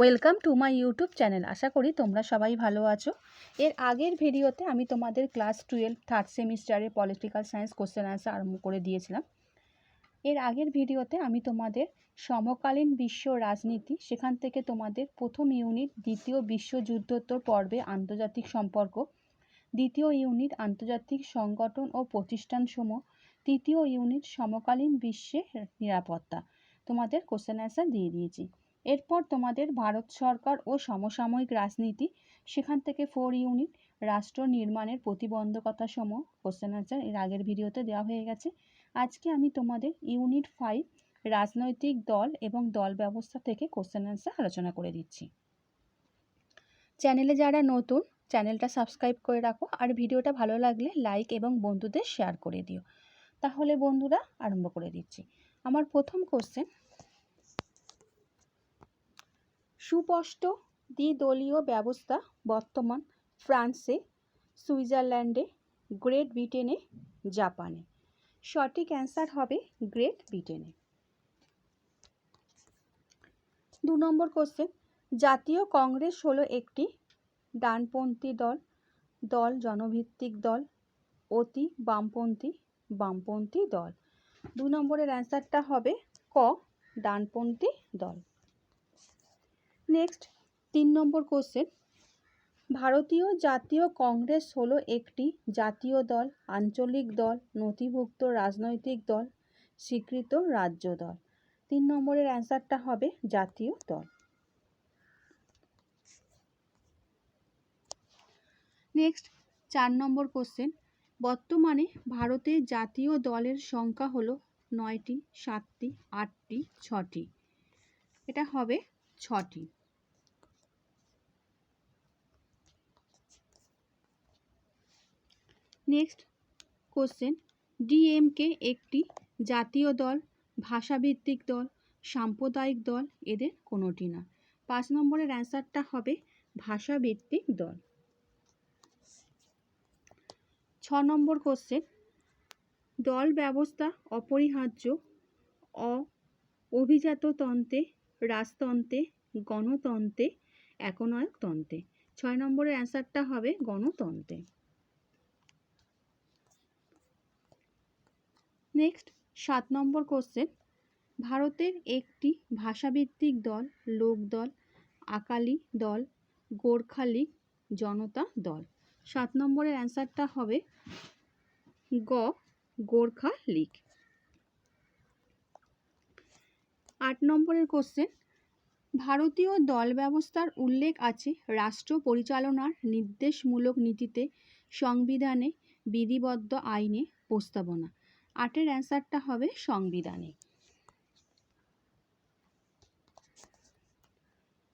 Welcome to my YouTube channel. আশা করি তোমরা সবাই ভালো আছো। এর আগের ভিডিওতে আমি তোমাদের ক্লাস টুয়েলভ থার্ড সেমিস্টারে পলিটিক্যাল সায়েন্স কোশ্চেন অ্যান্সার আরম্ভ করে দিয়েছিলাম। এর আগের ভিডিওতে আমি তোমাদের সমকালীন বিশ্ব রাজনীতি, সেখান থেকে তোমাদের প্রথম ইউনিট, দ্বিতীয় বিশ্বযুদ্ধোত্তর পর্বে আন্তর্জাতিক সম্পর্ক, দ্বিতীয় ইউনিট, আন্তর্জাতিক সংগঠন ও প্রতিষ্ঠানসমূহ তৃতীয় ইউনিট, সমকালীন বিশ্বের নিরাপত্তা। তোমাদের কোশ্চেন অ্যান্সার দিয়ে দিয়েছি। এরপর তোমাদের ভারত সরকার ও সমসাময়িক রাজনীতি, সেখান থেকে ফোর ইউনিট রাষ্ট্র নির্মাণের প্রতিবন্ধকতা সমূহ কোশ্চেন আনসার এর আগের ভিডিওতে দেওয়া হয়ে গেছে। আজকে আমি তোমাদের ইউনিট ফাইভ রাজনৈতিক দল এবং দল ব্যবস্থা থেকে কোশ্চেন আনসার আলোচনা করে দিচ্ছি। চ্যানেলে যারা নতুন চ্যানেলটা সাবস্ক্রাইব করে রাখো আর ভিডিওটা ভালো লাগলে লাইক এবং বন্ধুদের শেয়ার করে দিও। তাহলে বন্ধুরা, আরম্ভ করে দিচ্ছি। আমার প্রথম কোশ্চেন সুস্পষ্ট দ্বিদলীয় ব্যবস্থা বর্তমান ফ্রান্সে, সুইজারল্যান্ডে, গ্রেট ব্রিটেনে, জাপানে। সঠিক অ্যান্সার হবে গ্রেট ব্রিটেনে। দু নম্বর কোশ্চেন, জাতীয় কংগ্রেস হলো একটি ডানপন্থী দল দল জনভিত্তিক দল, অতি বামপন্থী বামপন্থী দল। দু নম্বরের অ্যান্সারটা হবে ক, ডানপন্থী দল। নেক্সট তিন নম্বর কোশ্চেন ভারতীয় জাতীয় কংগ্রেস হলো একটি জাতীয় দল, আঞ্চলিক দল, নথিভুক্ত রাজনৈতিক দল, স্বীকৃত রাজ্য দল। তিন নম্বরের অ্যান্সারটা হবে জাতীয় দল। নেক্সট চার নম্বর কোশ্চেন বর্তমানে ভারতের জাতীয় দলের সংখ্যা হলো নয়টি, সাতটি, আটটি, ছটি। এটা হবে ছটি। নেক্সট কোশ্চেন ডিএমকে একটি জাতীয় দল, ভাষাভিত্তিক দল, সাম্প্রদায়িক দল এদের কোনোটি না। পাঁচ নম্বরের অ্যান্সারটা হবে ভাষাভিত্তিক দল। ছ নম্বর কোশ্চেন দল ব্যবস্থা অপরিহার্য অ অভিজাততন্ত্রে রাজতন্ত্রে, গণতন্ত্রে, একনায়কতন্ত্রে। ছয় নম্বরের অ্যান্সারটা হবে গণতন্ত্রে। নেক্সট, সাত নম্বর কোশ্চেন। ভারতের একটি ভাষাভিত্তিক দল, লোকদল, আকালি দল গোর্খালিগ জনতা দল। সাত নম্বরের অ্যান্সারটা হবে গ গোর্খা লীগ আট নম্বরের কোশ্চেন ভারতীয় দল ব্যবস্থার উল্লেখ আছে রাষ্ট্র পরিচালনার নির্দেশমূলক নীতিতে সংবিধানে বিধিবদ্ধ আইনে প্রস্তাবনা। আটের অ্যান্সারটা হবে সংবিধানে।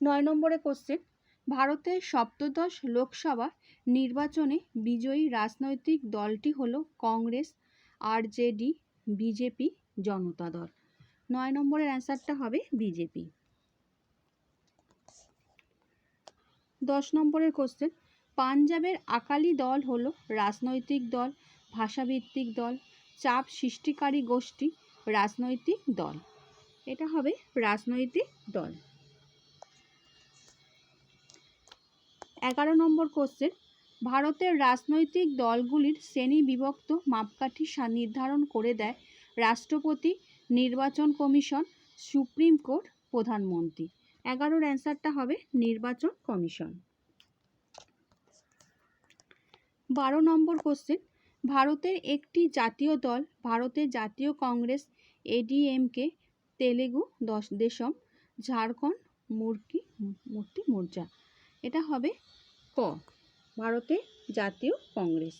নয় নম্বরে কোশ্চেন ভারতের সপ্তদশ লোকসভা নির্বাচনে বিজয়ী রাজনৈতিক দলটি হল কংগ্রেস আরজেডি বিজেপি জনতা দল। নয় নম্বরের অ্যান্সারটা হবে বিজেপি। দশ নম্বরের কোশ্চেন পাঞ্জাবের আকালি দল হলো রাজনৈতিক দল, ভাষাভিত্তিক দল, চাপ সৃষ্টিকারী গোষ্ঠী, রাজনৈতিক দল। এটা হবে রাজনৈতিক দল। এগারো নম্বর কোশ্চেন ভারতের রাজনৈতিক দলগুলির শ্রেণি বিভক্ত মাপকাঠি নির্ধারণ করে দেয় রাষ্ট্রপতি নির্বাচন কমিশন, সুপ্রিম কোর্ট, প্রধানমন্ত্রী। এগারোর অ্যান্সারটা হবে নির্বাচন কমিশন। বারো নম্বর কোশ্চেন। ভারতের একটি জাতীয় দল, ভারতের জাতীয় কংগ্রেস, এডিএমকে তেলেগু দশ, দেশম, ঝাড়খণ্ড মুরকি, মূর্তি মোর্চা। এটা হবে ক ভারতের জাতীয় কংগ্রেস।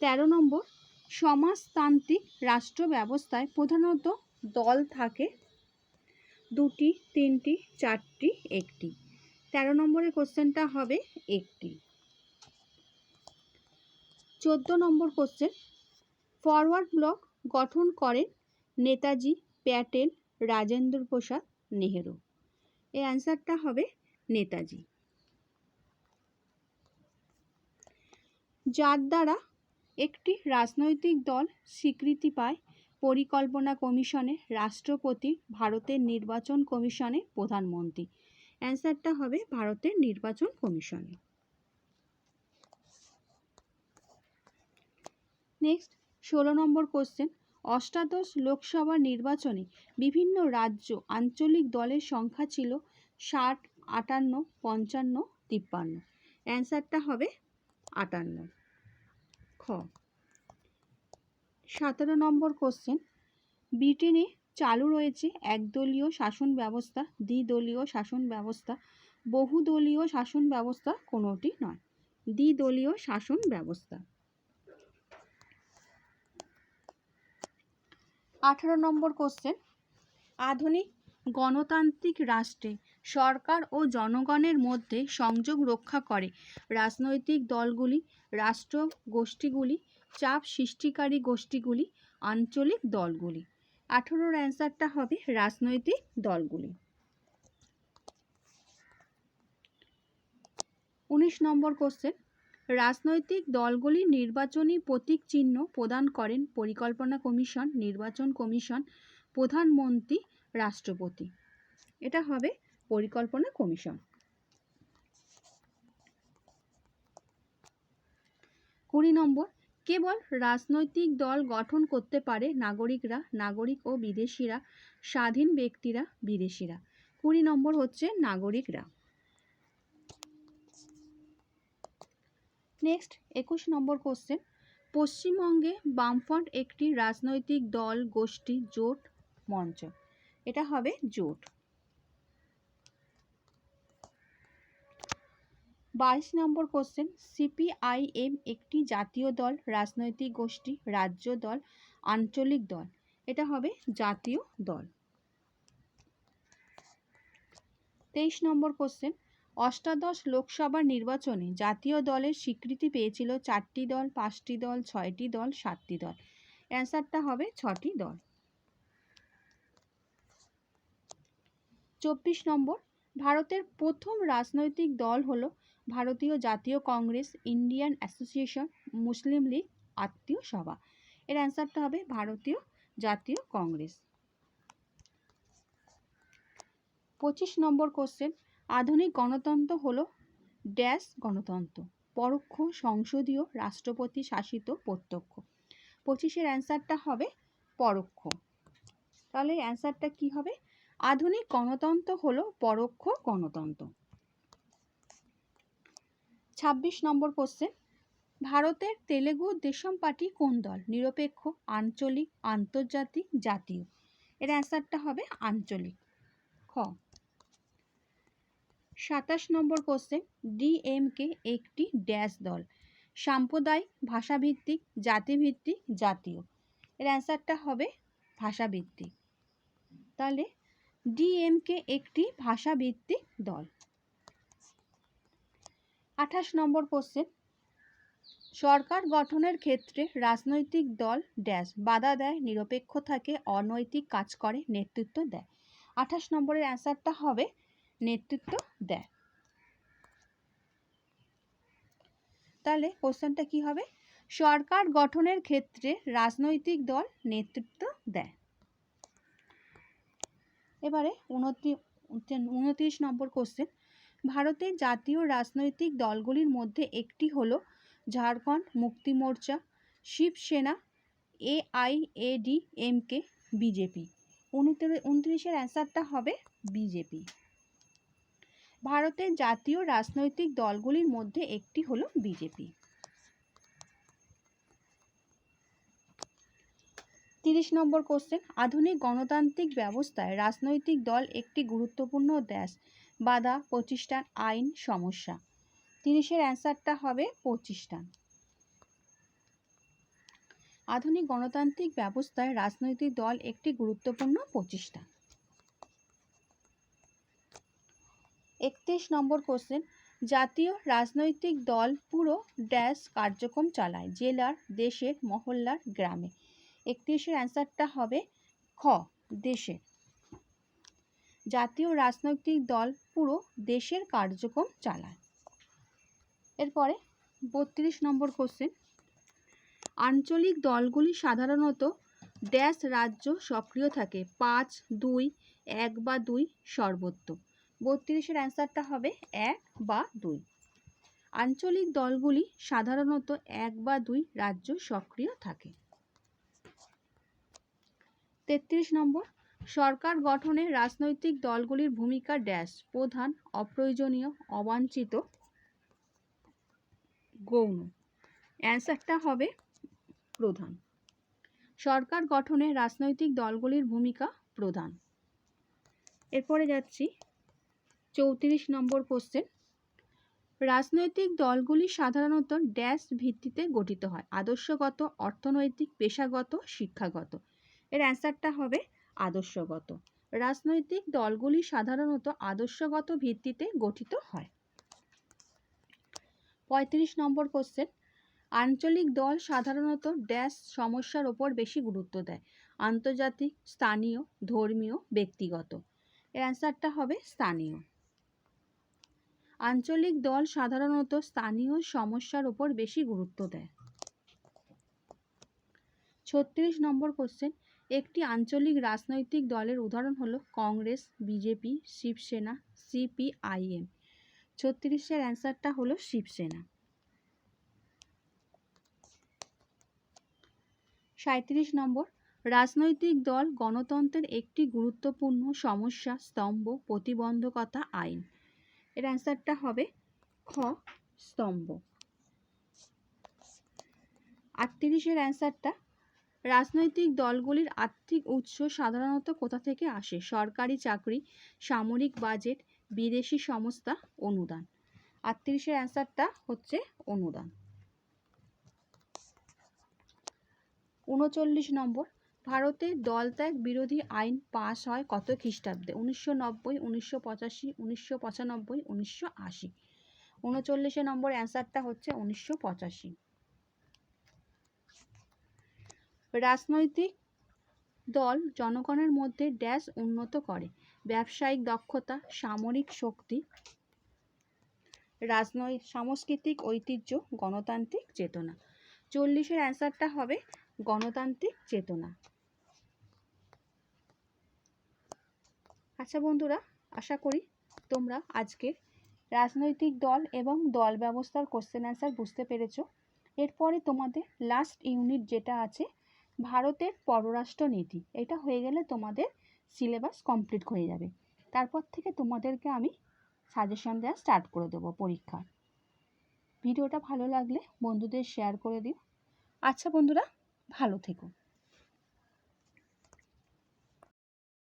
তেরো নম্বর সমাজতান্ত্রিক রাষ্ট্র ব্যবস্থায় প্রধানত দল থাকে দুটি, তিনটি, চারটি, একটি। তেরো নম্বরের কোশ্চেনটা হবে একটি। চোদ্দ নম্বর কোশ্চেন, ফরওয়ার্ড ব্লক গঠন করেন নেতাজি প্যাটেল রাজেন্দ্র প্রসাদ নেহেরু। এই অ্যান্সারটা হবে নেতাজি। যার দ্বারা একটি রাজনৈতিক দল স্বীকৃতি পায় পরিকল্পনা কমিশনে রাষ্ট্রপতি, ভারতের নির্বাচন কমিশনে প্রধানমন্ত্রী। অ্যান্সারটা হবে ভারতের নির্বাচন কমিশনে। নেক্সট, ষোলো নম্বর কোশ্চেন অষ্টাদশ লোকসভা নির্বাচনে বিভিন্ন রাজ্য আঞ্চলিক দলের সংখ্যা ছিল ষাট, আটান্ন, পঞ্চান্ন, তিপ্পান্ন। অ্যান্সারটা হবে আটান্ন। খ সতেরো নম্বর কোশ্চেন ব্রিটেনে চালু রয়েছে একদলীয় শাসন ব্যবস্থা, দ্বিদলীয় শাসন ব্যবস্থা, বহুদলীয় শাসন ব্যবস্থা কোনোটি নয়, দ্বিদলীয় শাসন ব্যবস্থা। আঠারো নম্বর কোশ্চেন আধুনিক গণতান্ত্রিক রাষ্ট্রে সরকার ও জনগণের মধ্যে সংযোগ রক্ষা করে। রাজনৈতিক দলগুলি, রাষ্ট্র গোষ্ঠীগুলি, চাপ সৃষ্টিকারী গোষ্ঠীগুলি, আঞ্চলিক দলগুলি। আঠেরোর অ্যান্সারটা হবে রাজনৈতিক দলগুলি। উনিশ নম্বর কোশ্চেন। রাজনৈতিক দলগুলি নির্বাচনী প্রতীক চিহ্ন প্রদান করেন পরিকল্পনা কমিশন, নির্বাচন কমিশন, প্রধানমন্ত্রী, রাষ্ট্রপতি। এটা হবে পরিকল্পনা কমিশন। কুড়ি নম্বর, কেবল রাজনৈতিক দল গঠন করতে পারে নাগরিকরা, নাগরিক ও বিদেশিরা, স্বাধীন ব্যক্তিরা, বিদেশিরা। কুড়ি নম্বর হচ্ছে নাগরিকরা। নেক্সট, একুশ নম্বর কোশ্চেন পশ্চিমবঙ্গে বামফ্রন্ট একটি রাজনৈতিক দল গোষ্ঠী জোট মঞ্চ। এটা হবে জোট। বাইশ নম্বর কোশ্চেন সিপিআইএম একটি জাতীয় দল, রাজনৈতিক গোষ্ঠী, রাজ্য দল, আঞ্চলিক দল। এটা হবে জাতীয় দল। তেইশ নম্বর কোশ্চেন অষ্টাদশ লোকসভা নির্বাচনে জাতীয় দলের স্বীকৃতি পেয়েছিল চারটি দল, পাঁচটি দল, ছয়টি দল, সাতটি দল। অ্যান্সারটা হবে ছটি দল। চব্বিশ নম্বর, ভারতের প্রথম রাজনৈতিক দল হলো ভারতীয় জাতীয় Congress, Indian Association, Muslim League, Atmiya Sabha. এর অ্যান্সারটা হবে ভারতীয় জাতীয় কংগ্রেস। পঁচিশ নম্বর কোশ্চেন, আধুনিক গণতন্ত্র হলো ড্যাশ গণতন্ত্র, পরোক্ষ সংসদীয় রাষ্ট্রপতি শাসিত প্রত্যক্ষ। পঁচিশের অ্যান্সারটা হবে পরোক্ষ। তাহলে অ্যান্সারটা কি হবে? আধুনিক গণতন্ত্র হলো পরোক্ষ গণতন্ত্র। ছাব্বিশ নম্বর কোশ্চেন ভারতের তেলেগু দেশম পার্টি কোন দল? নিরপেক্ষ, আঞ্চলিক, আন্তর্জাতিক, জাতীয়? এর অ্যান্সারটা হবে আঞ্চলিক। খ। সাতাশ নম্বর কোশ্চেন ডিএমকে একটি ড্যাশ দল। সাম্প্রদায়িক, ভাষাভিত্তিক, জাতিভিত্তিক, জাতীয়। এর অ্যান্সারটা হবে ভাষাভিত্তিক। তাহলে ডিএমকে একটি ভাষাভিত্তিক দল। আঠাশ নম্বর কোশ্চেন সরকার গঠনের ক্ষেত্রে রাজনৈতিক দল ড্যাশ, বাধা দেয়, নিরপেক্ষ থাকে, অনৈতিক কাজ করে, নেতৃত্ব দেয়। আঠাশ নম্বরের অ্যান্সারটা হবে নেতৃত্ব দেয়। তাহলে কোশ্চেনটা কি হবে? সরকার গঠনের ক্ষেত্রে রাজনৈতিক দল নেতৃত্ব দেয়। এবারে উনত্রিশ নম্বর কোশ্চেন ভারতের জাতীয় রাজনৈতিক দলগুলির মধ্যে একটি হল ঝাড়খণ্ড মুক্তি মোর্চা, শিবসেনা এআইএডিএমকে বিজেপি উনত্রিশের অ্যান্সারটা হবে বিজেপি ভারতের জাতীয় রাজনৈতিক দলগুলির মধ্যে একটি হলো বিজেপি তিরিশ নম্বর কোশ্চেন, আধুনিক গণতান্ত্রিক ব্যবস্থায় রাজনৈতিক দল একটি গুরুত্বপূর্ণ দেশ। বাধা, প্রতিষ্ঠান, আইন, সমস্যা। তিরিশের অ্যান্সারটা হবে প্রতিষ্ঠান। আধুনিক গণতান্ত্রিক ব্যবস্থায় রাজনৈতিক দল একটি গুরুত্বপূর্ণ প্রতিষ্ঠান। একত্রিশ নম্বর কোশ্চেন। জাতীয় রাজনৈতিক দল পুরো ড্যাশ কার্যক্রম চালায় জেলার, দেশের, মহল্লার, গ্রামে। একত্রিশের অ্যান্সারটা হবে খ, দেশের। জাতীয় রাজনৈতিক দল পুরো দেশের কার্যক্রম চালায়। এরপরে বত্রিশ নম্বর কোশ্চেন আঞ্চলিক দলগুলি সাধারণত ড্যাশ রাজ্য সক্রিয় থাকে। পাঁচ, দুই, এক বা দুই সর্বত্র বত্রিশের অ্যান্সারটা হবে এক বা দুই। আঞ্চলিক দলগুলি সাধারণত এক বা দুই রাজ্য সক্রিয় থাকে। তেত্রিশ নম্বর। সরকার গঠনে রাজনৈতিক দলগুলির ভূমিকা ড্যাশ, প্রধান, অপ্রয়োজনীয়, অবাঞ্ছিত। গৌণ। অ্যান্সারটা হবে প্রধান। সরকার গঠনে রাজনৈতিক দলগুলির ভূমিকা প্রধান। এরপরে যাচ্ছি চৌত্রিশ নম্বর কোশ্চেন রাজনৈতিক দলগুলি সাধারণত ড্যাশ ভিত্তিতে গঠিত হয়, আদর্শগত, অর্থনৈতিক, পেশাগত, শিক্ষাগত। এর অ্যান্সারটা হবে আদর্শগত। রাজনৈতিক দলগুলি সাধারণত আদর্শগত ভিত্তিতে গঠিত হয়। পঁয়ত্রিশ নম্বর কোশ্চেন আঞ্চলিক দল সাধারণত ড্যাশ সমস্যার ওপর বেশি গুরুত্ব দেয়। আন্তর্জাতিক, স্থানীয়, ধর্মীয়, ব্যক্তিগত। এর অ্যান্সারটা হবে স্থানীয়। আঞ্চলিক দল সাধারণত স্থানীয় সমস্যার ওপর বেশি গুরুত্ব দেয়। ছত্রিশ নম্বর কোশ্চেন একটি আঞ্চলিক রাজনৈতিক দলের উদাহরণ হলো কংগ্রেস, বিজেপি, শিবসেনা, সিপিআইএম। ছত্রিশের অ্যান্সারটা হলো শিবসেনা। সাঁত্রিশ নম্বর, রাজনৈতিক দল গণতন্ত্রের একটি গুরুত্বপূর্ণ সমস্যা, স্তম্ভ, প্রতিবন্ধকতা আইন। এর অ্যান্সারটা হবে খ, স্তম্ভ। আটত্রিশের অ্যান্সারটা রাজনৈতিক দলগুলির আর্থিক উৎস সাধারণত কোথা থেকে আসে? সরকারি চাকরি, সামরিক বাজেট, বিদেশি সংস্থা, অনুদান। আটত্রিশের অ্যান্সারটা হচ্ছে অনুদান। উনচল্লিশ নম্বর, ভারতে দলত্যাগ বিরোধী আইন পাস হয় কত খ্রিস্টাব্দে? উনিশশো নব্বই, উনিশশো পঁচাশি, উনিশশো পঁচানব্বই, উনিশশো আশি। উনচল্লিশে নম্বর অ্যান্সারটা হচ্ছে উনিশশো পঁচাশি। রাজনৈতিক দল জনগণের মধ্যে ড্যাশ উন্নত করে। ব্যবসায়িক দক্ষতা, সামরিক শক্তি রাজনৈতিক সাংস্কৃতিক ঐতিহ্য, গণতান্ত্রিক চেতনা। চল্লিশের অ্যান্সারটা হবে গণতান্ত্রিক চেতনা। আচ্ছা বন্ধুরা, আশা করি তোমরা আজকে রাজনৈতিক দল এবং দল ব্যবস্থার কোশ্চেন অ্যান্সার বুঝতে পেরেছ। এরপরে তোমাদের লাস্ট ইউনিট যেটা আছে ভারতের পররাষ্ট্র নীতি। এটা হয়ে গেলে তোমাদের সিলেবাস কমপ্লিট হয়ে যাবে। তারপর থেকে তোমাদেরকে আমি সাজেশন দেওয়া স্টার্ট করে দেবো পরীক্ষার ভিডিওটা ভালো লাগলে বন্ধুদের শেয়ার করে দিও। আচ্ছা বন্ধুরা, ভালো থেকো।